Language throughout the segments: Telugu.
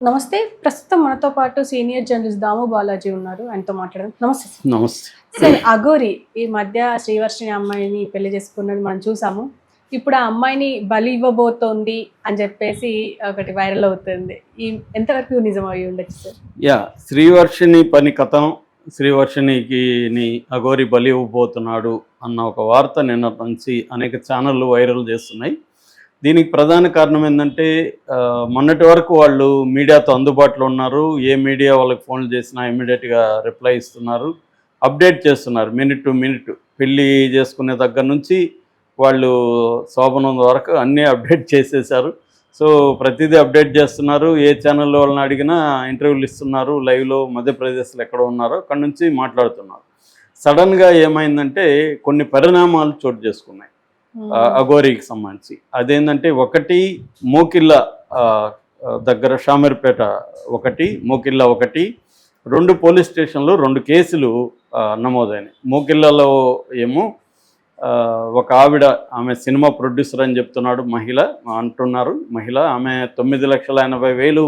నమస్తే. ప్రస్తుతం మనతో పాటు సీనియర్ జర్నలిస్ట్ దాము బాలాజీ ఉన్నారు. ఆయనతో మాట్లాడడం నమస్తే. నమస్తే. సార్ అఘోరి ఈ మధ్య శ్రీవర్షిని అమ్మాయిని పెళ్ళి చేసుకున్నది మనం చూసాము. ఇప్పుడు ఆ అమ్మాయిని బలి ఇవ్వబోతోంది అని చెప్పేసి ఒకటి వైరల్ అవుతుంది. ఈ ఎంతవరకు నిజం అయి ఉండొచ్చు సార్? యా శ్రీవర్షిని పని కథం. శ్రీవర్షినికి అఘోరి బలి ఇవ్వబోతున్నాడు అన్న ఒక వార్త నిన్న నుంచి అనేక ఛానళ్ళు వైరల్ చేస్తున్నాయి. దీనికి ప్రధాన కారణం ఏంటంటే మొన్నటి వరకు వాళ్ళు మీడియాతో అందుబాటులో ఉన్నారు. ఏ మీడియా వాళ్ళకి ఫోన్లు చేసినా ఇమీడియట్గా రిప్లై ఇస్తున్నారు. అప్డేట్ చేస్తున్నారు మినిట్ టు మినిట్. పెళ్ళి చేసుకునే దగ్గర నుంచి వాళ్ళు శోభనం వరకు అన్నీ అప్డేట్ చేసేసారు సో ప్రతిదీ అప్డేట్ చేస్తున్నారు. ఏ ఛానల్లో వాళ్ళని అడిగినా ఇంటర్వ్యూలు ఇస్తున్నారు. లైవ్లో మధ్యప్రదేశ్లో ఎక్కడ ఉన్నారో. అక్కడ నుంచి మాట్లాడుతున్నారు. సడన్గా ఏమైందంటే కొన్ని పరిణామాలు చోటు చేసుకున్నాయి. ఆ, అఘోరికి సంబంధించి. అదేంటంటే ఒకటి మోకిళ్ళ దగ్గర షామీర్పేట ఒకటి మోకిళ్ళ ఒకటి రెండు పోలీస్ స్టేషన్లు రెండు కేసులు నమోదైనాయి. మోకిళ్ళలో ఏమో ఒక ఆవిడ ఆమె సినిమా ప్రొడ్యూసర్ అని చెప్తున్నాడు మహిళ అంటున్నారు. మహిళ ఆమె తొమ్మిది లక్షల ఎనభై వేలు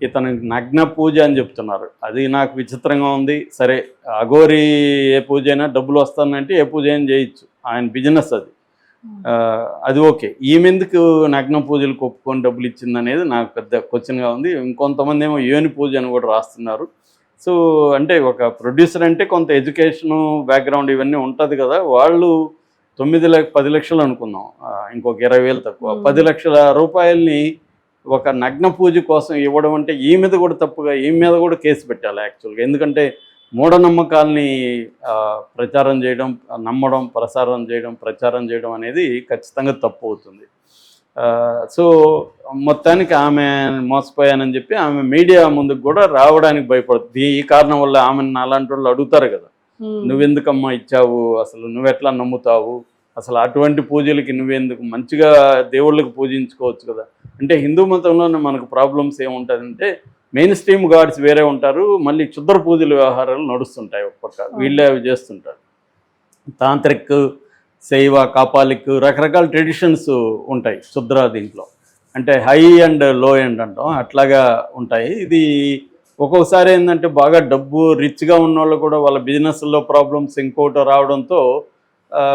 ఇతను నగ్న పూజ అని చెప్తున్నారు. అది నాకు విచిత్రంగా ఉంది. సరే అఘోరి ఏ పూజ అయినా డబ్బులు వస్తానంటే ఏ పూజ అయినా చేయొచ్చు. ఆయన బిజినెస్ అది. అది ఓకే. ఈమెందుకు నగ్న పూజలకు ఒప్పుకొని డబ్బులు ఇచ్చింది అనేది నాకు పెద్ద క్వశ్చన్గా ఉంది. ఇంకొంతమంది ఏమో యోని పూజ అని కూడా రాస్తున్నారు. సో అంటే ఒక ప్రొడ్యూసర్ అంటే కొంత ఎడ్యుకేషను బ్యాక్గ్రౌండ్ ఇవన్నీ ఉంటుంది కదా. వాళ్ళు తొమ్మిది లక్ష పది లక్షలు అనుకుందాం. ఇంకొక ఇరవై వేలు తక్కువ. పది లక్షల రూపాయల్ని ఒక నగ్న పూజ కోసం ఇవ్వడం అంటే ఈ మీద కూడా తప్పుగా ఈ మీద కూడా కేసు పెట్టాలి యాక్చువల్గా. ఎందుకంటే మూఢనమ్మకాల్ని ప్రచారం చేయడం నమ్మడం ప్రసారం చేయడం ప్రచారం చేయడం అనేది ఖచ్చితంగా తప్పు అవుతుంది. సో మొత్తానికి ఆమె మోసపోయానని చెప్పి ఆమె మీడియా ముందుకు కూడా రావడానికి భయపడుతుంది. ఈ కారణం వల్ల ఆమెను అలాంటి వాళ్ళు అడుగుతారు కదా. నువ్వెందుకమ్మా ఇచ్చావు? అసలు నువ్వెట్లా నమ్ముతావు? అసలు అటువంటి పూజలకి నువ్వెందుకు? మంచిగా దేవుళ్ళకి పూజించుకోవచ్చు కదా. అంటే హిందూ మతంలోనే మనకు ప్రాబ్లమ్స్ ఏముంటుందంటే మెయిన్ స్ట్రీమ్ గాడ్స్ వేరే ఉంటారు మళ్ళీ క్షుద్ర పూజల వ్యవహారాలు నడుస్తుంటాయి ఒక పక్క. వీళ్ళే అవి చేస్తుంటారు. తాంత్రిక్ శైవ కాపాలిక్ రకరకాల ట్రెడిషన్స్ ఉంటాయి శుద్ర దీంట్లో. అంటే హై అండ్లో ఎండ్ అంటాం అట్లాగా ఉంటాయి. ఇది ఒక్కొక్కసారి ఏంటంటే బాగా డబ్బు రిచ్గా ఉన్న వాళ్ళు కూడా వాళ్ళ బిజినెస్లో ప్రాబ్లమ్స్ ఇంకోటి రావడంతో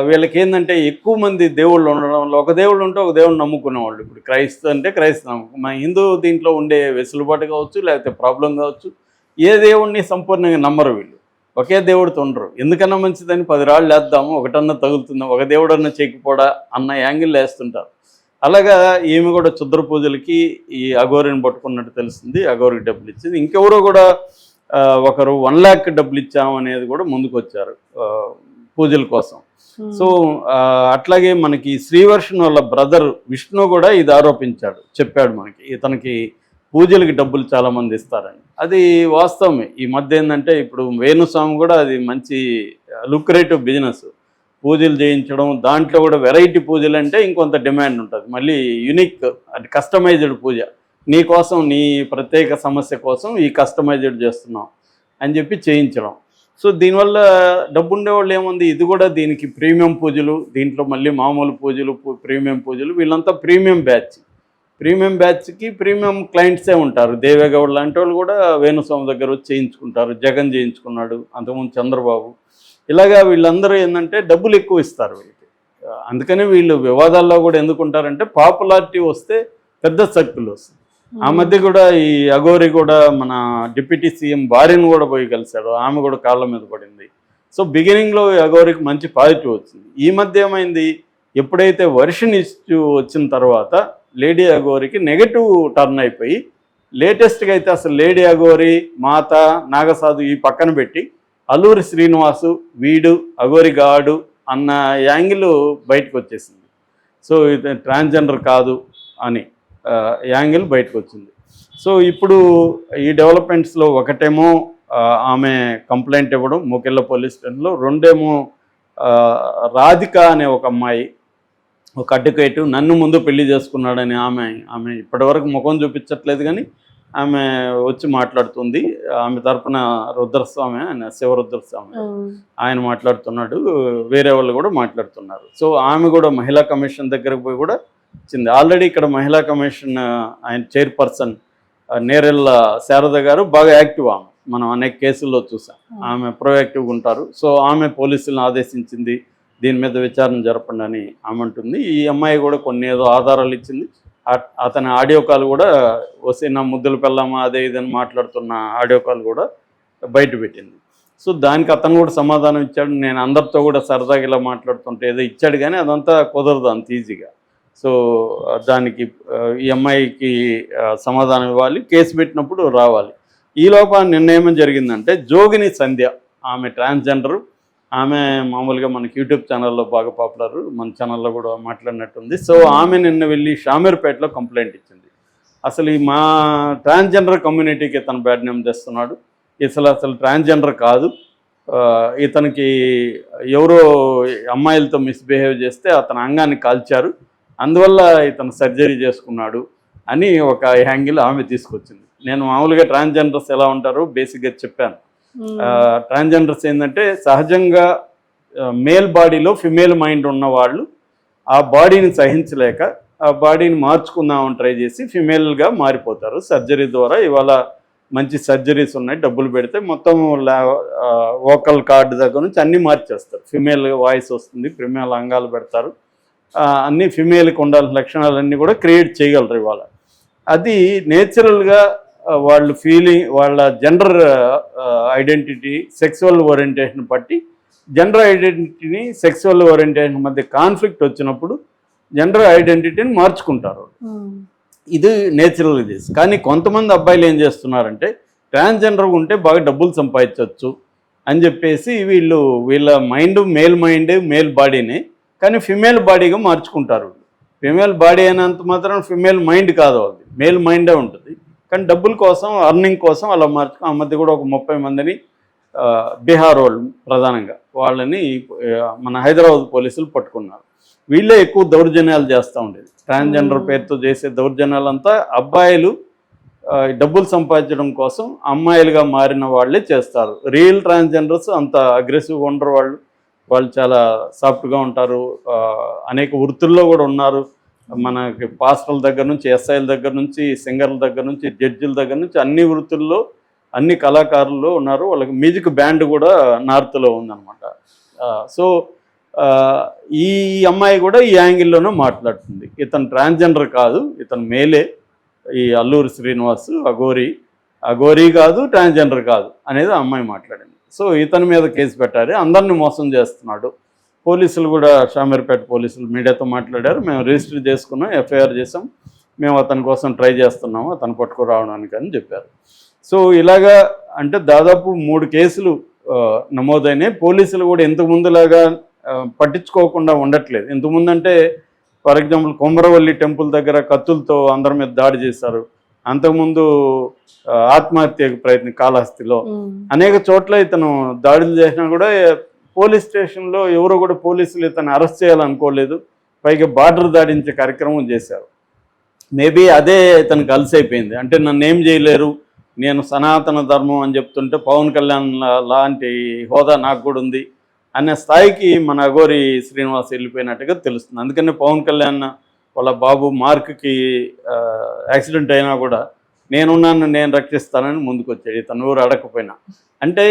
వీళ్ళకి ఏంటంటే ఎక్కువ మంది దేవుళ్ళు ఉండడం వల్ల ఒక దేవుళ్ళు ఉంటే ఒక దేవుడు నమ్ముకునే వాళ్ళు ఇప్పుడు క్రైస్త అంటే క్రైస్తవం. మన హిందూ దీంట్లో ఉండే వెసులుబాటు కావచ్చు లేకపోతే ప్రాబ్లం కావచ్చు ఏ దేవుడిని సంపూర్ణంగా నమ్మరు వీళ్ళు. ఒకే దేవుడితో ఉండరు ఎందుకన్నా మంచిదని పది రాళ్ళు వేద్దాము ఒకటన్నా తగులుతుందాం ఒక దేవుడన్నా చెక్కిపోడా అన్న యాంగిల్ వేస్తుంటారు. అలాగా ఈమె కూడా చుద్ర పూజలకి ఈ అఘోరిని పట్టుకున్నట్టు తెలిసింది అఘోరికి డబ్బులు ఇచ్చింది. ఇంకెవరో కూడా ఒకరు వన్ ల్యాక్ డబ్బులు ఇచ్చాము అనేది కూడా ముందుకు వచ్చారు పూజల కోసం. Hmm. సో అట్లాగే మనకి శ్రీవర్షన్ వాళ్ళ బ్రదర్ విష్ణు కూడా ఇది ఆరోపించాడు చెప్పాడు మనకి ఇతనికి పూజలకి డబ్బులు చాలా మంది ఇస్తారని. అది వాస్తవమే. ఈ మధ్య ఏంటంటే ఇప్పుడు వేణుస్వామి కూడా అది మంచి లుక్రేటివ్ బిజినెస్ పూజలు చేయించడం దాంట్లో కూడా వెరైటీ పూజలు అంటే ఇంకొంత డిమాండ్ ఉంటుంది. మళ్ళీ యునిక్ అది కస్టమైజ్డ్ పూజ. నీ కోసం నీ ప్రత్యేక సమస్య కోసం ఈ కస్టమైజ్డ్ చేస్తున్నాం అని చెప్పి చేయించడం. సో దీనివల్ల డబ్బు ఉండేవాళ్ళు ఏముంది? ఇది కూడా దీనికి ప్రీమియం పూజలు దీంట్లో మళ్ళీ మామూలు పూజలు ప్రీమియం పూజలు వీళ్ళంతా ప్రీమియం బ్యాచ్. ప్రీమియం బ్యాచ్కి ప్రీమియం క్లయింట్సే ఉంటారు. దేవేగౌడ్ లాంటి వాళ్ళు కూడా వేణుస్వామి దగ్గర వచ్చి చేయించుకుంటారు. జగన్ చేయించుకున్నాడు అంతకుముందు చంద్రబాబు. ఇలాగా వీళ్ళందరూ ఏంటంటే డబ్బులు ఎక్కువ ఇస్తారు వీళ్ళకి. అందుకని వీళ్ళు వివాదాల్లో కూడా ఎందుకుంటారంటే పాపులారిటీ వస్తే పెద్ద సర్కిల్ వస్తుంది. ఆ మధ్య కూడా ఈ అఘోరి కూడా మన డిప్యూటీ సీఎం భార్యను కూడా పోయి కలిశాడు. ఆమె కూడా కాళ్ళ మీద పడింది. సో బిగినింగ్లో అఘోరికి మంచి పాజిటివ్ వచ్చింది. ఈ మధ్య ఏమైంది? ఎప్పుడైతే వర్షన్ ఇష్యూ వచ్చిన తర్వాత లేడీ అఘోరికి నెగటివ్ టర్న్ అయిపోయి లేటెస్ట్గా అయితే అసలు లేడీ అఘోరి మాత నాగసాధు ఈ పక్కన పెట్టి అల్లూరి శ్రీనివాసు వీడు అఘోరి గాడు అన్న యాంగిల్ బయటకు వచ్చేసింది. సో ఇది ట్రాన్స్జెండర్ కాదు అని. యాంగిల్ బయటకు వచ్చింది సో ఇప్పుడు ఈ డెవలప్మెంట్స్లో ఒకటేమో ఆమె కంప్లైంట్ ఇవ్వడం మూకెళ్ళ పోలీస్ స్టేషన్లో. రెండేమో రాధిక అనే ఒక అమ్మాయి ఒక అడ్వకేట్ నన్ను ముందు పెళ్ళి చేసుకున్నాడని ఆమె ఆమె ఇప్పటివరకు ముఖం చూపించట్లేదు కానీ ఆమె వచ్చి మాట్లాడుతుంది. ఆమె తరపున రుద్రస్వామి ఆయన శివరుద్రస్వామి. ఆయన మాట్లాడుతున్నాడు. వేరే వాళ్ళు కూడా మాట్లాడుతున్నారు. సో ఆమె కూడా మహిళా కమిషన్ దగ్గరకు పోయి కూడా వచ్చింది ఆల్రెడీ ఇక్కడ మహిళా కమిషన్ ఆయన చైర్పర్సన్ నేరెళ్ళ శారద గారు బాగా యాక్టివ్ ఆమె. మనం అనేక కేసుల్లో చూసాం. ఆమె ప్రొయాక్టివ్గా ఉంటారు. సో ఆమె పోలీసులను ఆదేశించింది. దీని మీద విచారణ జరపండి అని ఆమె అంటుంది. ఈ అమ్మాయి కూడా కొన్ని ఏదో ఆధారాలు ఇచ్చింది. అతని ఆడియో కాల్ కూడా వస్తే నా ముద్దులు పెళ్ళామా అదే ఇదని మాట్లాడుతున్న ఆడియో కాల్ కూడా బయట పెట్టింది. సో దానికి అతను కూడా సమాధానం ఇచ్చాడు. నేను అందరితో కూడా సరదాగా ఇలా మాట్లాడుతుంటే ఏదో ఇచ్చాడు కానీ అదంతా కుదరదు అంత ఈజీగా. సో దానికి ఈ అమ్మాయికి సమాధానం ఇవ్వాలి కేసు పెట్టినప్పుడు రావాలి. ఈ లోపల జరిగిందంటే జోగిని సంధ్య ఆమె ట్రాన్స్జెండరు. ఆమె మామూలుగా మనకి యూట్యూబ్ ఛానల్లో బాగా పాపులర్ మన ఛానల్లో కూడా మాట్లాడినట్టుంది. సో ఆమె నిన్న వెళ్ళి షామీర్పేటలో కంప్లైంట్ ఇచ్చింది. అసలు ఈ మా ట్రాన్స్జెండర్ కమ్యూనిటీకి ఇతను బ్యాడ్ నేమ్ తెస్తున్నాడు అసలు అసలు ట్రాన్స్జెండర్ కాదు. ఇతనికి ఎవరో అమ్మాయిలతో మిస్బిహేవ్ చేస్తే అతని అంగాన్ని కాల్చారు. అందువల్ల ఇతను సర్జరీ చేసుకున్నాడు అని ఒక యాంగిల్ ఆమె తీసుకొచ్చింది. నేను మామూలుగా ట్రాన్స్జెండర్స్ ఎలా ఉంటారో బేసిక్గా చెప్పాను. ట్రాన్స్జెండర్స్ ఏంటంటే సహజంగా మేల్ బాడీలో ఫిమేల్ మైండ్ ఉన్న వాళ్ళు ఆ బాడీని సహించలేక ఆ బాడీని మార్చుకుందామని ట్రై చేసి ఫిమేల్గా మారిపోతారు. సర్జరీ ద్వారా ఇవాళ మంచి సర్జరీస్ ఉన్నాయి. డబ్బులు పెడితే మొత్తం వోకల్ కార్డు దగ్గర నుంచి అన్నీ మార్చేస్తారు. ఫిమేల్ వాయిస్ వస్తుంది ఫిమేల్ అంగాలు పెడతారు. అన్ని ఫిమేల్కి ఉండాల్సిన లక్షణాలన్నీ కూడా క్రియేట్ చేయగలరు ఇవాళ. అది నేచురల్గా వాళ్ళు ఫీలింగ్ వాళ్ళ జెండర్ ఐడెంటిటీ సెక్సువల్ ఓరియంటేషన్ బట్టి జెండర్ ఐడెంటిటీని సెక్సువల్ ఓరియంటేషన్ మధ్య కాన్ఫ్లిక్ట్ వచ్చినప్పుడు జెండర్ ఐడెంటిటీని మార్చుకుంటారు. ఉమ్. ఇది నేచురల్ ఇది. కానీ కొంతమంది అబ్బాయిలు ఏం చేస్తున్నారంటే ట్రాన్స్జెండర్ ఉంటే బాగా డబ్బులు సంపాదించవచ్చు అని చెప్పేసి వీళ్ళు వీళ్ళ మైండ్ మేల్ మైండ్ మేల్ బాడీని కానీ ఫిమేల్ బాడీగా మార్చుకుంటారు. ఫిమేల్ బాడీ అయినంత మాత్రం ఫిమేల్ మైండ్ కాదు అది. మేల్ మైండే ఉంటుంది. కానీ డబ్బుల కోసం అర్నింగ్ కోసం అలా మార్చుకో ఆ మధ్య కూడా ఒక ముప్పై మందిని బీహార్ వాళ్ళు ప్రధానంగా వాళ్ళని మన హైదరాబాద్ పోలీసులు పట్టుకున్నారు. వీళ్ళే ఎక్కువ దౌర్జన్యాలు చేస్తూ ఉండేది. ట్రాన్స్జెండర్. పేరుతో చేసే దౌర్జన్యాలంతా అబ్బాయిలు డబ్బులు సంపాదించడం కోసం అమ్మాయిలుగా మారిన వాళ్ళే చేస్తారు. రియల్ ట్రాన్స్జెండర్స్ అంత అగ్రెసివ్గా ఉండరు వాళ్ళు. వాళ్ళు చాలా సాఫ్ట్గా ఉంటారు. అనేక వృత్తుల్లో కూడా ఉన్నారు. మనకి పాస్టర్ల దగ్గర నుంచి ఎస్ఐల దగ్గర నుంచి సింగర్ల దగ్గర నుంచి జడ్జిల దగ్గర నుంచి అన్ని వృత్తుల్లో అన్ని కళాకారులు ఉన్నారు. వాళ్ళకి మ్యూజిక్ బ్యాండ్ కూడా నార్త్లో ఉందన్నమాట. సో ఈ అమ్మాయి కూడా ఈ యాంగిల్లోనూ మాట్లాడుతుంది. ఇతను ట్రాన్స్జెండర్ కాదు ఇతను మేలే ఈ అల్లూరి శ్రీనివాస్ అఘోరి. అఘోరి కాదు ట్రాన్స్జెండర్ కాదు అనేది ఆ అమ్మాయి మాట్లాడింది. సో ఇతని మీద కేసు పెట్టారు. అందరిని మోసం చేస్తున్నాడు. పోలీసులు కూడా షామీర్పేట పోలీసులు మీడియాతో మాట్లాడారు. మేము రిజిస్టర్ చేసుకున్నాం ఎఫ్ఐఆర్ చేసాం మేము అతని కోసం ట్రై చేస్తున్నాము అతను పట్టుకురావడానికి అని చెప్పారు. సో ఇలాగా అంటే దాదాపు మూడు కేసులు నమోదైనాయి. పోలీసులు కూడా ఇంతకుముందులాగా పట్టించుకోకుండా ఉండట్లేదు. ఇంతకు అంటే ఫర్ ఎగ్జాంపుల్ కొమరవల్లి టెంపుల్ దగ్గర కత్తులతో అందరి మీద దాడి చేశారు. అంతకుముందు ఆత్మహత్యకు ప్రయత్నం కాళహస్తిలో. అనేక చోట్ల ఇతను దాడులు చేసినా కూడా పోలీస్ స్టేషన్లో ఎవరో కూడా పోలీసులు ఇతను అరెస్ట్ చేయాలనుకోలేదు. పైగా బార్డర్ దాడించే కార్యక్రమం చేశారు. మేబీ అదే ఇతను కలిసి అయిపోయింది అంటే నన్ను ఏం చేయలేరు నేను సనాతన ధర్మం అని చెప్తుంటే పవన్ కళ్యాణ్ లాంటి హోదా నాకు కూడా ఉంది అనే స్థాయికి మన అఘోరి శ్రీనివాస్ వెళ్ళిపోయినట్టుగా తెలుస్తుంది. అందుకని పవన్ కళ్యాణ్ వాళ్ళ బాబు మార్క్కి యాక్సిడెంట్ అయినా కూడా నేనున్నాను నేను రక్షిస్తానని ముందుకొచ్చాడు. ఇతను ఊరు అడగకపోయినా. అంటే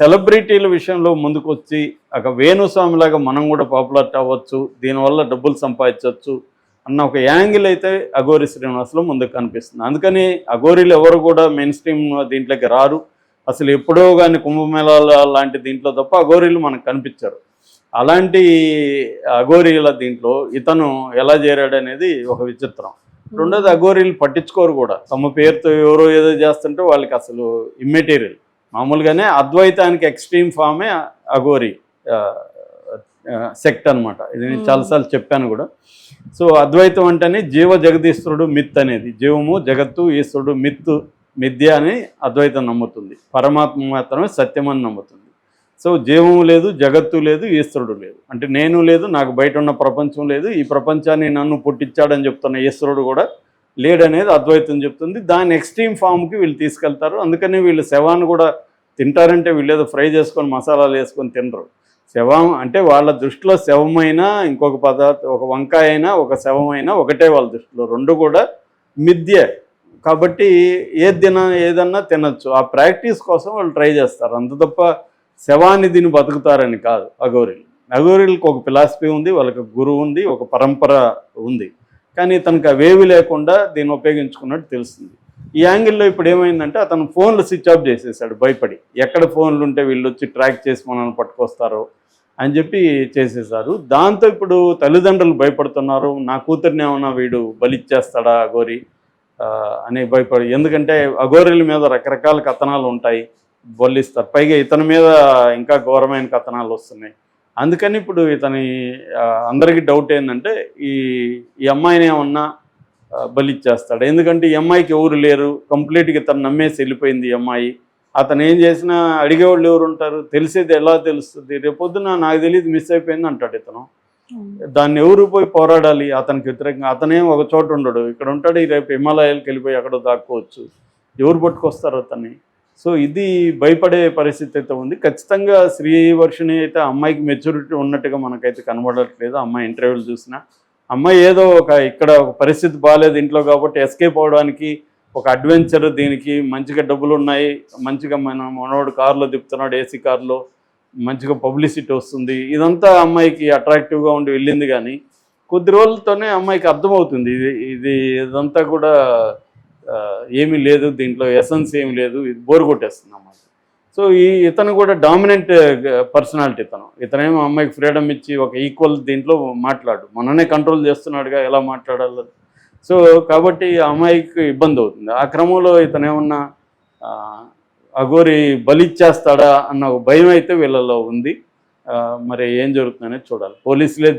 సెలబ్రిటీల విషయంలో ముందుకొచ్చి ఒక వేణుస్వామిలాగా మనం కూడా పాపులర్ అవ్వచ్చు దీనివల్ల డబ్బులు సంపాదించవచ్చు అన్న ఒక యాంగిల్ అయితే అఘోరి శ్రీనివాస్లో ముందుకు కనిపిస్తుంది. అందుకని అఘోరీలు ఎవరు కూడా మెయిన్ స్ట్రీమ్ దీంట్లోకి రారు. అసలు ఎప్పుడో కానీ కుంభమేళాల లాంటి దీంట్లో తప్ప అఘోరీలు మనకు కనిపించారు. అలాంటి అఘోరీల దీంట్లో ఇతను ఎలా చేరాడు అనేది ఒక విచిత్రం. రెండోది అఘోరీలు పట్టించుకోరు కూడా. తమ పేరుతో ఎవరో ఏదో చేస్తుంటే వాళ్ళకి అసలు ఇమ్మెటీరియల్ మామూలుగానే అద్వైతానికి ఎక్స్ట్రీమ్ ఫామే అఘోరి సెక్ట్ అన్నమాట. ఇది నేను. చాలాసార్లు చెప్పాను కూడా. సో అద్వైతం అంటేనే జీవ జగదీశ్వరుడు మిత్ అనేది. జీవము జగత్తు ఈశ్వరుడు మిత్ మిథ్య అని అద్వైతం నమ్ముతుంది. పరమాత్మ మాత్రమే సత్యం అని నమ్ముతుంది. సో జీవము లేదు జగత్తు లేదు ఈశ్వరుడు లేదు. అంటే నేను లేదు నాకు బయట ఉన్న ప్రపంచం లేదు ఈ ప్రపంచాన్ని నన్ను పుట్టించాడని చెప్తున్న ఈశ్వరుడు కూడా లేడనేది అద్వైతం చెప్తుంది. దాని ఎక్స్ట్రీమ్ ఫామ్కి వీళ్ళు తీసుకెళ్తారు. అందుకని వీళ్ళు శవాన్ని కూడా తింటారంటే వీళ్ళు ఏదో ఫ్రై చేసుకొని మసాలాలు వేసుకొని తినరు. శవం అంటే వాళ్ళ దృష్టిలో శవమైనా ఇంకొక పదార్థం ఒక వంకాయ అయినా ఒక శవమైనా ఒకటే వాళ్ళ దృష్టిలో. రెండు కూడా మిథ్య. కాబట్టి ఏది తిన ఏదన్నా తినచ్చు. ఆ ప్రాక్టీస్ కోసం వాళ్ళు ట్రై చేస్తారు. అంత తప్ప శవాన్ని దీన్ని బతుకుతారని కాదు అఘోరీలు. అఘోరీలకు ఒక ఫిలాసఫీ ఉంది వాళ్ళకి గురువు ఉంది ఒక పరంపర ఉంది. కానీ తనకు అవేవి లేకుండా దీన్ని ఉపయోగించుకున్నట్టు తెలుస్తుంది. ఈ యాంగిల్లో ఇప్పుడు ఏమైందంటే అతను ఫోన్లు స్విచ్ ఆఫ్ చేసేసాడు భయపడి. ఎక్కడ ఫోన్లు ఉంటే వీళ్ళు వచ్చి ట్రాక్ చేసి మనల్ని పట్టుకొస్తారో అని చెప్పి చేసేసారు. దాంతో ఇప్పుడు తల్లిదండ్రులు భయపడుతున్నారు నా కూతుర్ని ఏమన్నా వీడు బలిచ్చేస్తాడా అఘోరి? అని భయపడి. ఎందుకంటే అఘోరీల మీద రకరకాల కథనాలు ఉంటాయి. బొల్లిస్తారు. పైగా ఇతని మీద ఇంకా ఘోరమైన కథనాలు వస్తున్నాయి. అందుకని ఇప్పుడు ఇతని అందరికీ డౌట్ ఏంటంటే ఈ ఈ అమ్మాయిని ఏమన్నా బలిచ్చేస్తాడు. ఎందుకంటే ఈ అమ్మాయికి ఎవరు లేరు. కంప్లీట్గా ఇతను నమ్మేసి వెళ్ళిపోయింది ఈ అమ్మాయి. అతను ఏం చేసినా అడిగేవాళ్ళు ఎవరు ఉంటారు? తెలిసేది ఎలా తెలుస్తుంది? రేపొద్దున నాకు తెలియదు మిస్ అయిపోయింది అంటాడు ఇతను. దాన్ని ఎవరు పోయి పోరాడాలి? అతనికి వ్యతిరేకంగా అతనేం ఒక చోట ఉండడు. ఇక్కడ ఉంటాడు ఈ రేపు హిమాలయాలకు వెళ్ళిపోయి ఎక్కడో దాక్కోవచ్చు. ఎవరు పట్టుకొస్తారు అతన్ని? సో ఇది భయపడే పరిస్థితి అయితే ఉంది. ఖచ్చితంగా శ్రీవర్షిణి అయితే అమ్మాయికి మెచ్యూరిటీ ఉన్నట్టుగా మనకైతే కనబడట్లేదు. అమ్మాయి ఇంటర్వ్యూలు చూసినా. అమ్మాయి ఏదో ఒక ఇక్కడ ఒక పరిస్థితి బాగాలేదు ఇంట్లో కాబట్టి ఎస్కేప్ అవడానికి ఒక అడ్వెంచర్ దీనికి మంచిగా డబ్బులు ఉన్నాయి. మంచిగా మన మనోడు కారులో తిప్పుతున్నాడు ఏసీ కారులో. మంచిగా పబ్లిసిటీ వస్తుంది. ఇదంతా అమ్మాయికి అట్రాక్టివ్గా ఉండి వెళ్ళింది కానీ కొద్ది రోజులతోనే అమ్మాయికి అర్థమవుతుంది. ఇది ఇది ఇదంతా కూడా ఏమీ లేదు దీంట్లో ఎసెన్స్ ఏమి లేదు ఇది బోర్ కొట్టేస్తుంది అన్నమాట. సో ఈ ఇతను కూడా డామినెంట్ పర్సనాలిటీ ఇతను ఇతనేమో అమ్మాయికి ఫ్రీడమ్ ఇచ్చి ఒక ఈక్వల్ దీంట్లో మాట్లాడు. మననే కంట్రోల్ చేస్తున్నాడుగా ఎలా మాట్లాడాలి. సో కాబట్టి అమ్మాయికి ఇబ్బంది అవుతుంది. ఆ క్రమంలో ఇతను ఏమన్నా అఘోరి బలిచ్చేస్తాడా అన్న ఒక భయం అయితే వీళ్ళలో ఉంది. మరి ఏం జరుగుతుందనేది చూడాలి. పోలీసులే